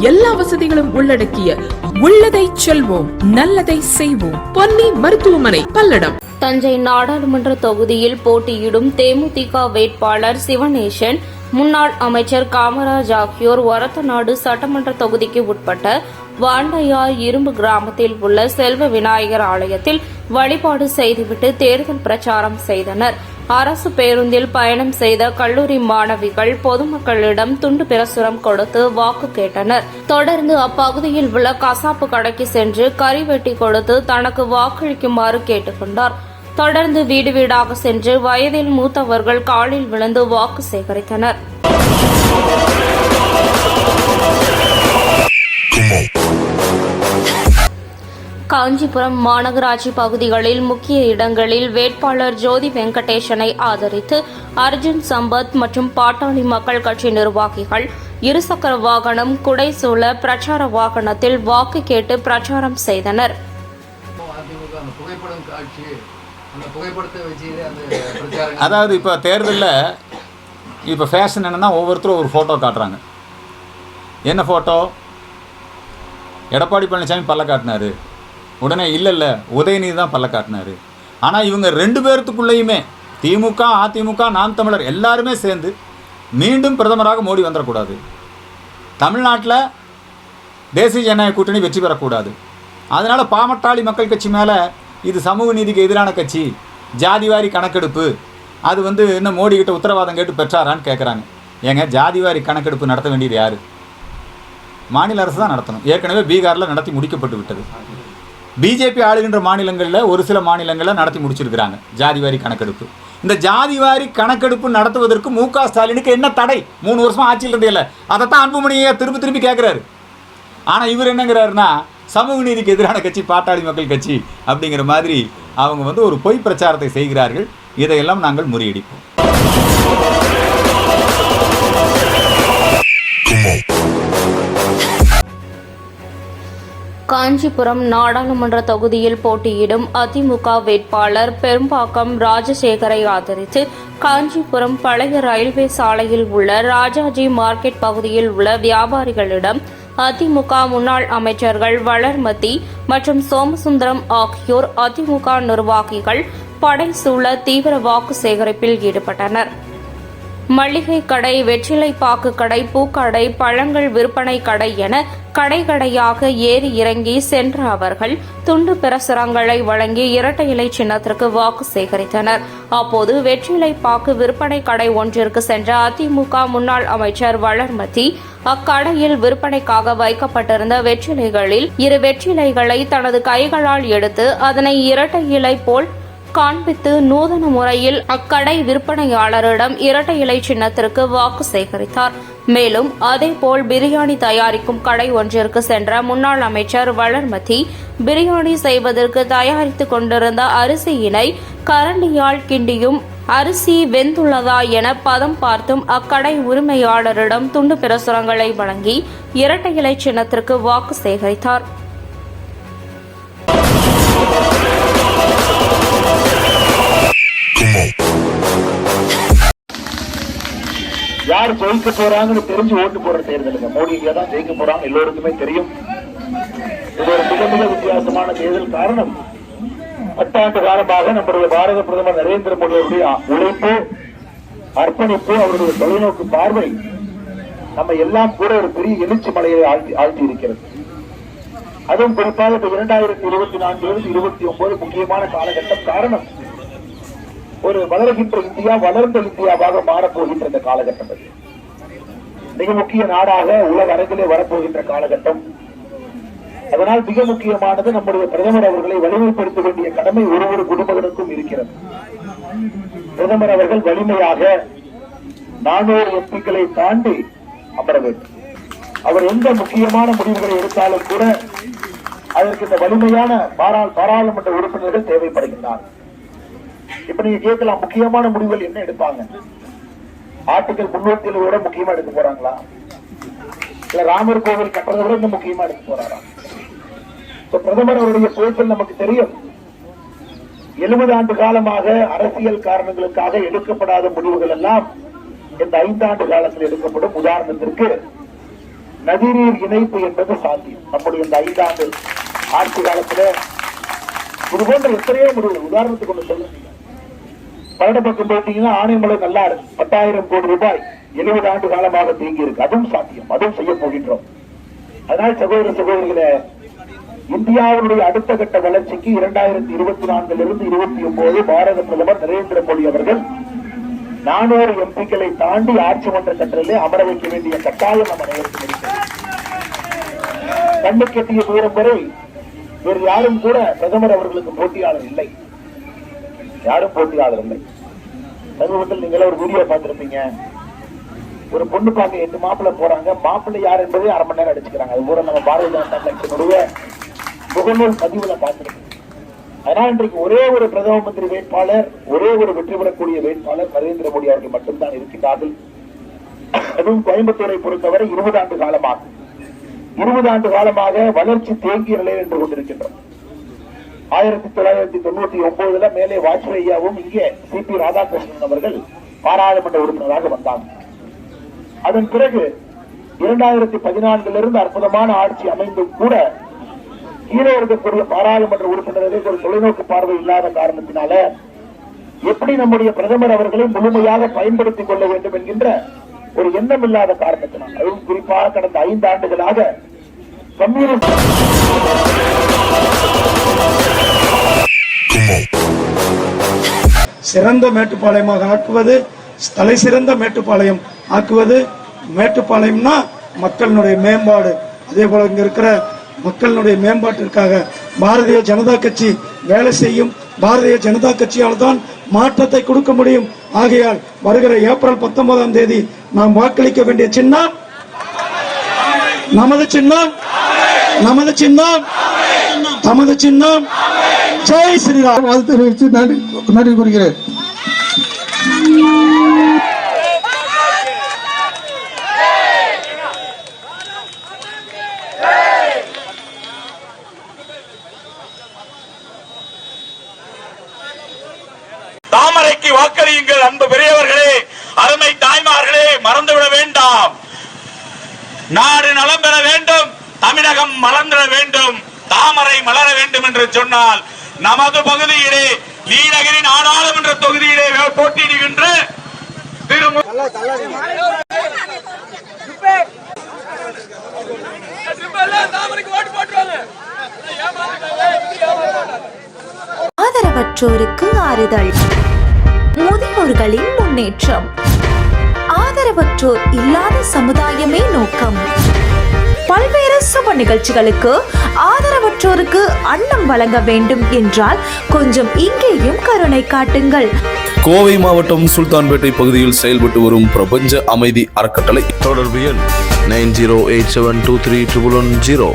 எல்லா வசதிகளும் உள்ளடக்கிய உள்ளதை செல்வோம் நல்லதை செய்வோம். பொன்னி மருத்துவமனை பல்லடம். தஞ்சை நாடாளுமன்ற தொகுதியில் போட்டியிடும் தேமுதிக வேட்பாளர் சிவநேசன் முன்னாள் அமைச்சர் காமராஜ் ஆகியோர் ஒரத்தநாடு சட்டமன்ற தொகுதிக்கு உட்பட்ட வாண்டையார் இரும்பு கிராமத்தில் உள்ள செல்வ விநாயகர் ஆலயத்தில் வழிபாடு செய்துவிட்டு தேர்தல் பிரச்சாரம் செய்தனர். அரசு பேருந்தில் பயணம் செய்த கல்லூரி மாணவிகள் பொதுமக்களிடம் துண்டு பிரசுரம் கொடுத்து வாக்கு கேட்டனர். தொடர்ந்து அப்பகுதியில் உள்ள கசாப்பு கடைக்கு சென்று கறி வெட்டி கொடுத்து தனக்கு வாக்களிக்குமாறு கேட்டுக்கொண்டார். தொடர்ந்து வீடு வீடாக சென்று வயதில் மூத்தவர்கள் காலில் விழுந்து வாக்கு சேகரித்தனர். காஞ்சிபுரம் மாநகராட்சி பகுதிகளில் முக்கிய இடங்களில் வேட்பாளர் ஜோதி வெங்கடேசனை ஆதரித்து அர்ஜுன் சம்பத் மற்றும் பாட்டாளி மக்கள் கட்சி நிர்வாகிகள் இருசக்கர வாகனம் குடைசூழ பிரச்சார வாகனத்தில் வாக்கு கேட்டு பிரச்சாரம் செய்தனர். அதாவது இப்போ தேர்தலில் இப்போ ஃபேஷன் என்னென்னா ஒவ்வொருத்தரும் ஒரு ஃபோட்டோ காட்டுறாங்க. என்ன ஃபோட்டோ எடப்பாடி பழனிசாமி பல்ல காட்டினாரு. உடனே இல்லை இல்லை உதயநிதி தான் பல்ல காட்டினார். ஆனால் இவங்க ரெண்டு பேர்த்துக்குள்ளேயுமே திமுக அதிமுக நாம் தமிழர் எல்லாருமே சேர்ந்து மீண்டும் பிரதமராக மோடி வந்துடக்கூடாது தமிழ்நாட்டில் தேசிய ஜனநாயக கூட்டணி வெற்றி பெறக்கூடாது. அதனால் பாமட்டாளி மக்கள் கட்சி மேலே இது சமூக நீதிக்கு எதிரான கட்சி ஜாதிவாரி கணக்கெடுப்பு அது வந்து இன்னும் மோடி கிட்ட உத்தரவாதம் கேட்டு பெற்றாரான்னு கேட்குறாங்க ஏங்க ஜாதிவாரி கணக்கெடுப்பு நடத்த வேண்டியது யார்? மாநில அரசு தான் நடத்தணும். ஏற்கனவே பீகாரில் நடத்தி முடிக்கப்பட்டு விட்டது. பிஜேபி ஆளுகின்ற மாநிலங்களில் ஒரு சில மாநிலங்களில் நடத்தி முடிச்சிருக்கிறாங்க. ஜாதிவாரி கணக்கெடுப்பு. இந்த ஜாதிவாரி கணக்கெடுப்பு நடத்துவதற்கு மு க ஸ்டாலினுக்கு என்ன தடை? மூணு வருஷமா ஆட்சியில் இருந்தே இல்லை அதைத்தான் அன்புமணியை திருப்பி திருப்பி கேட்குறாரு ஆனால் இவர் என்னங்கிறாருன்னா சமூக நீதிக்கு எதிரான கட்சி பாட்டாளி மக்கள் கட்சி அப்படிங்கிற மாதிரி அவங்க வந்து ஒரு பொய் பிரச்சாரத்தை செய்கிறார்கள். இதையெல்லாம் நாங்கள் முறியடிப்போம். காஞ்சிபுரம் நாடாளுமன்ற தொகுதியில் போட்டியிடும் அதிமுக வேட்பாளர் பெரும்பாக்கம் ராஜசேகரை ஆதரித்து காஞ்சிபுரம் பழைய ரயில்வே சாலையில் உள்ள ராஜாஜி மார்க்கெட் பகுதியில் உள்ள வியாபாரிகளிடம் அதிமுக முன்னாள் அமைச்சர்கள் வளர்மதி மற்றும் சோமசுந்தரம் ஆகியோர் அதிமுக நிர்வாகிகள் படை சூழ தீவிர வாக்கு சேகரிப்பில் ஈடுபட்டனர். மளிகை கடை வெற்றிலை பாக்கு கடை பூக்கடை பழங்கள் விற்பனை கடை என கடை கடையாக ஏறி இறங்கி சென்ற அவர்கள் துண்டு பிரசுரங்களை வழங்கி இரட்டை இலை சின்னத்திற்கு வாக்கு சேகரித்தனர். அப்போது வெற்றிலை பாக்கு விற்பனை கடை ஒன்றிற்கு சென்ற அதிமுக முன்னாள் அமைச்சர் வளர்மதி அக்கடையில் விற்பனைக்காக வைக்கப்பட்டிருந்த வெற்றிலைகளில் இரு வெற்றிலைகளை தனது கைகளால் எடுத்து அதனை இரட்டை இலை போல் காண்பித்து நூதன முறையில் அக்கடை விற்பனையாளரிடம் இரட்டை இலை சின்னத்திற்கு வாக்கு சேகரித்தார். மேலும் அதேபோல் பிரியாணி தயாரிக்கும் கடை ஒன்றிற்கு சென்ற முன்னாள் அமைச்சர் வளர்மதி பிரியாணி செய்வதற்கு தயாரித்துக் கொண்டிருந்த அரிசியினை கரண்டியால் கிண்டியும் அரிசி வெந்துள்ளதா என பதம் பார்த்தும் அக்கடை உரிமையாளரிடம் துண்டு பிரசுரங்களை வழங்கி இரட்டை இலை சின்னத்திற்கு வாக்கு சேகரித்தார். யார் ஜெயிக்க போறாங்கன்னு தெரிஞ்சு ஓட்டு போடுற தேர்தலுங்க. மோடி இங்கே தான் ஜெயிக்க போறாங்க. எல்லோருக்குமே தெரியும். இது ஒரு மிக மிக வித்தியாசமான தேர்தல் காரணம். பத்தாண்டு காலமாக நம்முடைய பாரத பிரதமர் நரேந்திர மோடி அவருடைய உழைப்பு அர்ப்பணிப்பு அவருடைய தொலைநோக்கு பார்வை நம்ம எல்லாம் கூட ஒரு பெரிய எழுச்சி மலையை ஆழ்த்தி ஆழ்த்தி இருக்கிறது அதுவும் குறிப்பாக இப்ப இரண்டாயிரத்தி இருபத்தி நான்கு இருபத்தி ஒன்பது முக்கியமான காலகட்டம் காரணம். ஒரு வளர்கின்ற இந்தியா வளர்ந்த இந்தியாவாக மாறப்போகின்ற இந்த காலகட்டம் அது. மிக முக்கிய நாடாக உலக அரங்கிலே வரப்போகின்ற காலகட்டம். அதனால் மிக முக்கியமானது நம்முடைய பிரதமர் அவர்களை வலிமைப்படுத்த வேண்டிய கடமை ஒரு ஒரு குடும்பங்களுக்கும் இருக்கிறது. பிரதமர் அவர்கள் வலிமையாக நானூறு எம்பிக்களை தாண்டி அமர வேண்டும். அவர் எந்த முக்கியமான முடிவுகளை எடுத்தாலும் கூட அதற்கு இந்த வலிமையான பாராளுமன்ற உறுப்பினர்கள் தேவைப்படுகின்றனர் இப்ப நீங்க கேட்கலாம் முக்கியமான முடிவுகள் என்ன எடுப்பாங்க? ஆர்டிகல் முன்னூத்தி விட முக்கியமா எடுக்க போறாங்களா? இல்ல ராமர் கோவில் கட்டுறதை விட இன்னும் முக்கியமா எடுக்க போறாரா? இப்ப பிரதமர் அவருடைய பேச்சில் நமக்கு தெரியும். எழுபது ஆண்டு காலமாக அரசியல் காரணங்களுக்காக எடுக்கப்படாத முடிவுகள் எல்லாம் இந்த ஐந்தாண்டு காலத்தில் எடுக்கப்படும். உதாரணத்திற்கு நதிநீர் இணைப்பு என்பது சாத்தியம். நம்முடைய இந்த ஐந்தாண்டு ஆட்சி காலத்துல இது போன்ற எத்தனையோ முடிவுகள். உதாரணத்துக்கு ஒன்று சொல்லுங்க பன்னெண்டு பக்கம் போயிட்டீங்கன்னா ஆனைமலை இருக்கு. பத்தாயிரம் கோடி ரூபாய் எழுபது ஆண்டு காலமாக தேங்கி இருக்கு அதுவும் சாத்தியம். அதுவும் செய்ய போகின்றோம். அதனால் சகோதர சகோதரிகளே இந்தியாவுடைய அடுத்த கட்ட வளர்ச்சிக்கு இரண்டாயிரத்தி இருபத்தி நான்கில் இருந்து இருபத்தி ஒன்பது பாரத பிரதமர் நரேந்திர மோடி அவர்கள் நானூறு எம்பிக்களை தாண்டி ஆட்சி மன்ற கட்டளிலே அமர வைக்க வேண்டிய கட்டாயம் நம்ம அனைவருக்கும் கண்ணு கெட்டிய தூரம் வரை வேறு யாரும் கூட பிரதமர் அவர்களுக்கு போட்டியாளர் இல்லை. யாரும் போட்டியாளர் இல்லை. சமீபத்தில் நீங்களே ஒரு வீடியோ பார்த்திருப்பீங்க. ஒரு பொண்ணு பார்க்க எட்டு மாப்பிள்ளை போறாங்க. மாப்பிள்ளை யார் என்பதே அரை மணி நேரம் அடிச்சுக்கிறாங்க. அது பூரா நம்ம பாரதிய ஜனதா கட்சியினுடைய முகநூல் பதிவுல பார்த்திருக்கோம் அதனால் இன்றைக்கு ஒரே ஒரு பிரதம மந்திரி வேட்பாளர் ஒரே ஒரு வெற்றி பெறக்கூடிய வேட்பாளர் நரேந்திர மோடி அவர்கள் மட்டும்தான் இருக்கின்றார்கள். அதுவும் கோயம்புத்தூரை பொறுத்தவரை இருபது ஆண்டு காலமாக இருபது ஆண்டு காலமாக வளர்ச்சி தேங்கிய நிலையில் நின்று கொண்டிருக்கின்றோம். ஆயிரத்தி தொள்ளாயிரத்தி தொண்ணூத்தி ஒன்பதுல மேலே வாஜ்பாயாவும் இங்கே சி பி ராதாகிருஷ்ணன் அவர்கள் பாராளுமன்ற உறுப்பினராக வந்தாங்க. அதன் பிறகு இரண்டாயிரத்தி பதினான்கிலிருந்து இருந்து அற்புதமான ஆட்சி அமைந்தும் கூட கீழே இருக்கக்கூடிய பாராளுமன்ற உறுப்பினர்களுக்கு ஒரு தொலைநோக்கு பார்வை இல்லாத காரணத்தினால எப்படி நம்முடைய பிரதமர் அவர்களை முழுமையாக பயன்படுத்திக் கொள்ள வேண்டும் என்கின்ற ஒரு எண்ணம் இல்லாத காரணத்தினால் அதுவும் குறிப்பாக கடந்த ஐந்து ஆண்டுகளாக கம்யூனிஸ்ட் சிறந்த மேட்டுப்பாளையமாக ஆக்குவது தலை சிறந்த மேட்டுப்பாளையம் ஆக்குவது மேட்டுப்பாளையம்னா மக்களினுடைய மேம்பாடு. அதே போல இங்க இருக்கிற மக்களினுடைய மேம்பாட்டிற்காக பாரதிய ஜனதா கட்சி வேலை செய்யும் பாரதிய ஜனதா கட்சியால் தான் மாற்றத்தை கொடுக்க முடியும். ஆகையால் வருகிற ஏப்ரல் பத்தொன்பதாம் தேதி நாம் வாக்களிக்க வேண்டிய சின்னம் நமது சின்னம் நமது சின்னம் நமது சின்னம் ஜெய் ஸ்ரீராம். வாழ்த்து தெரிவித்து நன்றி நன்றி கூறுகிறேன். தாமரைக்கு வாக்களியுங்கள் அன்பு பெரியவர்களே அருமை தாய்மார்களே மறந்துவிட வேண்டாம். நாடு நலம் பெற வேண்டும் தமிழகம் மலர்ந்திட வேண்டும் தாமரை மலர வேண்டும் என்று சொன்னால் நமது பகுதியிலே நீலகிரி நாடாளுமன்ற தொகுதியிலே போட்டியிடுகின்ற திரு ஆதரவற்றோருக்கு ஆறுதல். முதியோர்களின் முன்னேற்றம். ஆதரவற்றோர் இல்லாத சமுதாயமே நோக்கம். பல்வேறு சுப நிகழ்ச்சிகளுக்கு ஆதரவற்றோருக்கு அன்னம் வழங்க வேண்டும் என்றால் கொஞ்சம் இங்கேயும் கருணை காட்டுங்கள். கோவை மாவட்டம் சுல்தான்பேட்டை பகுதியில் செயல்பட்டு வரும் பிரபஞ்ச அமைதி அறக்கட்டளை. தொடர்பு எண் nine zero eight seven two three triple one zero.